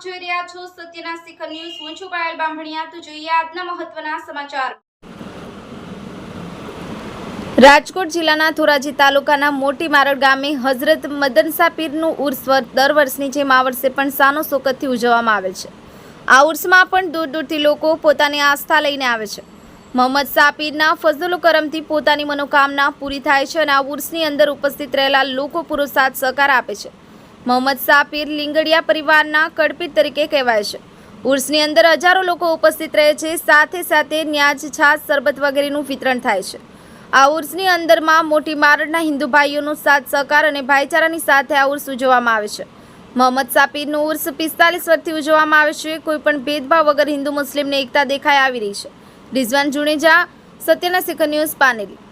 છો સત્યના શિખર ન્યૂઝ, હું છું પાયલ બાંભણિયા તો જોઈએ આજના મહત્વના સમાચાર. રાજકોટ જિલ્લાના ધોરાજી તાલુકાના મોટી મારડ ગામે હઝરત મદનસા પીરનું ઉર્સ દર વર્ષની જેમ આ વર્ષે પણ સાનો શોકતથી ઉજવવામાં આવે છે. આ ઉર્સમાં પણ દૂર દૂરથી લોકો પોતાની આસ્થા લઈને આવે છે. મોહમ્મદ સાપીરના ફઝલ કરમથી પોતાની મનોકામના પૂરી થાય છે અને આ ઉર્સની અંદર ઉપસ્થિત રહેલા લોકો પૂરો સાથ સહકાર આપે છે. મોહમ્મદ સાપીર લીંગડિયા પરિવારના કડપી તરીકે કહેવાય છે. ઉર્સની અંદર હજારો લોકો ઉપસ્થિત રહે છે, સાથે સાથે ન્યાજ છાસ શરબત વગેરેનું વિતરણ થાય છે. આ ઉર્સની અંદરમાં મોટી મારડના હિન્દુ ભાઈઓનો સાથ સહકાર અને ભાઈચારાની સાથે આ ઉર્સ ઉજવવામાં આવે છે. મોહમ્મદ સાપીરનું ઉર્સ પિસ્તાલીસ વર્ષથી ઉજવવામાં આવે છે, કોઈપણ ભેદભાવ વગર હિન્દુ મુસ્લિમને એકતા દેખાઈ આવી રહી છે. રિઝવાન જુણેજા સત્યના શિખર ન્યૂઝ પાનેલી